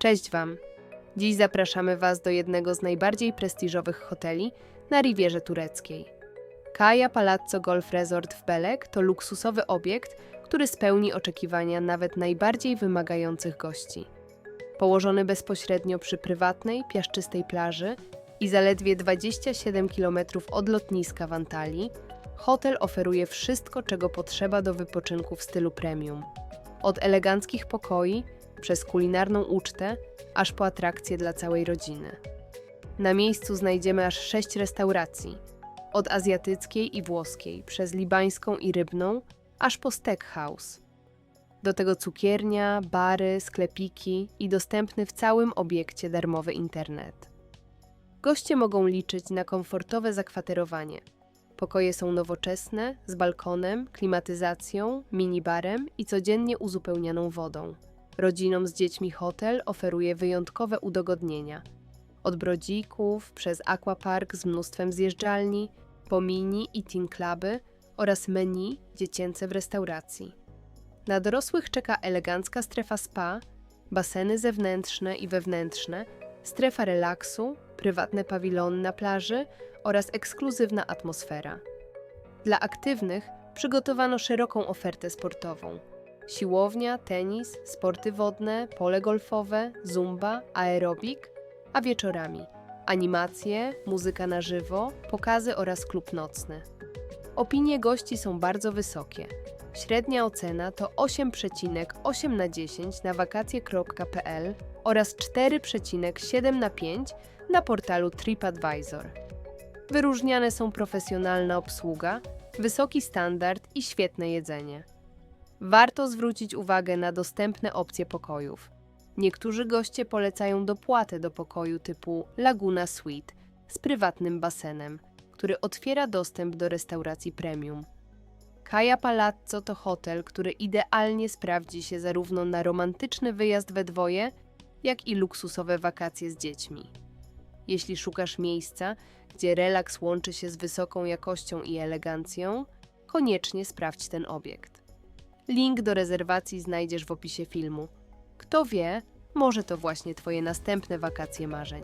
Cześć Wam! Dziś zapraszamy Was do jednego z najbardziej prestiżowych hoteli na Rivierze Tureckiej. Kaja Palazzo Golf Resort w Belek to luksusowy obiekt, który spełni oczekiwania nawet najbardziej wymagających gości. Położony bezpośrednio przy prywatnej, piaszczystej plaży i zaledwie 27 km od lotniska w Antalii, hotel oferuje wszystko, czego potrzeba do wypoczynku w stylu premium. Od eleganckich pokoi, przez kulinarną ucztę, aż po atrakcje dla całej rodziny. Na miejscu znajdziemy aż sześć restauracji, od azjatyckiej i włoskiej, przez libańską i rybną, aż po steakhouse. Do tego cukiernia, bary, sklepiki i dostępny w całym obiekcie darmowy internet. Goście mogą liczyć na komfortowe zakwaterowanie. Pokoje są nowoczesne, z balkonem, klimatyzacją, minibarem i codziennie uzupełnianą wodą. Rodzinom z dziećmi hotel oferuje wyjątkowe udogodnienia. Od brodzików, przez aquapark z mnóstwem zjeżdżalni, po mini i teen cluby oraz menu dziecięce w restauracji. Na dorosłych czeka elegancka strefa spa, baseny zewnętrzne i wewnętrzne, strefa relaksu, prywatne pawilony na plaży oraz ekskluzywna atmosfera. Dla aktywnych przygotowano szeroką ofertę sportową. Siłownia, tenis, sporty wodne, pole golfowe, zumba, aerobik, a wieczorami animacje, muzyka na żywo, pokazy oraz klub nocny. Opinie gości są bardzo wysokie. Średnia ocena to 8,8 na 10 na wakacje.pl oraz 4,7 na 5 na portalu TripAdvisor. Wyróżniane są profesjonalna obsługa, wysoki standard i świetne jedzenie. Warto zwrócić uwagę na dostępne opcje pokojów. Niektórzy goście polecają dopłatę do pokoju typu Laguna Suite z prywatnym basenem, który otwiera dostęp do restauracji premium. Kaja Palazzo to hotel, który idealnie sprawdzi się zarówno na romantyczny wyjazd we dwoje, jak i luksusowe wakacje z dziećmi. Jeśli szukasz miejsca, gdzie relaks łączy się z wysoką jakością i elegancją, koniecznie sprawdź ten obiekt. Link do rezerwacji znajdziesz w opisie filmu. Kto wie, może to właśnie Twoje następne wakacje marzeń.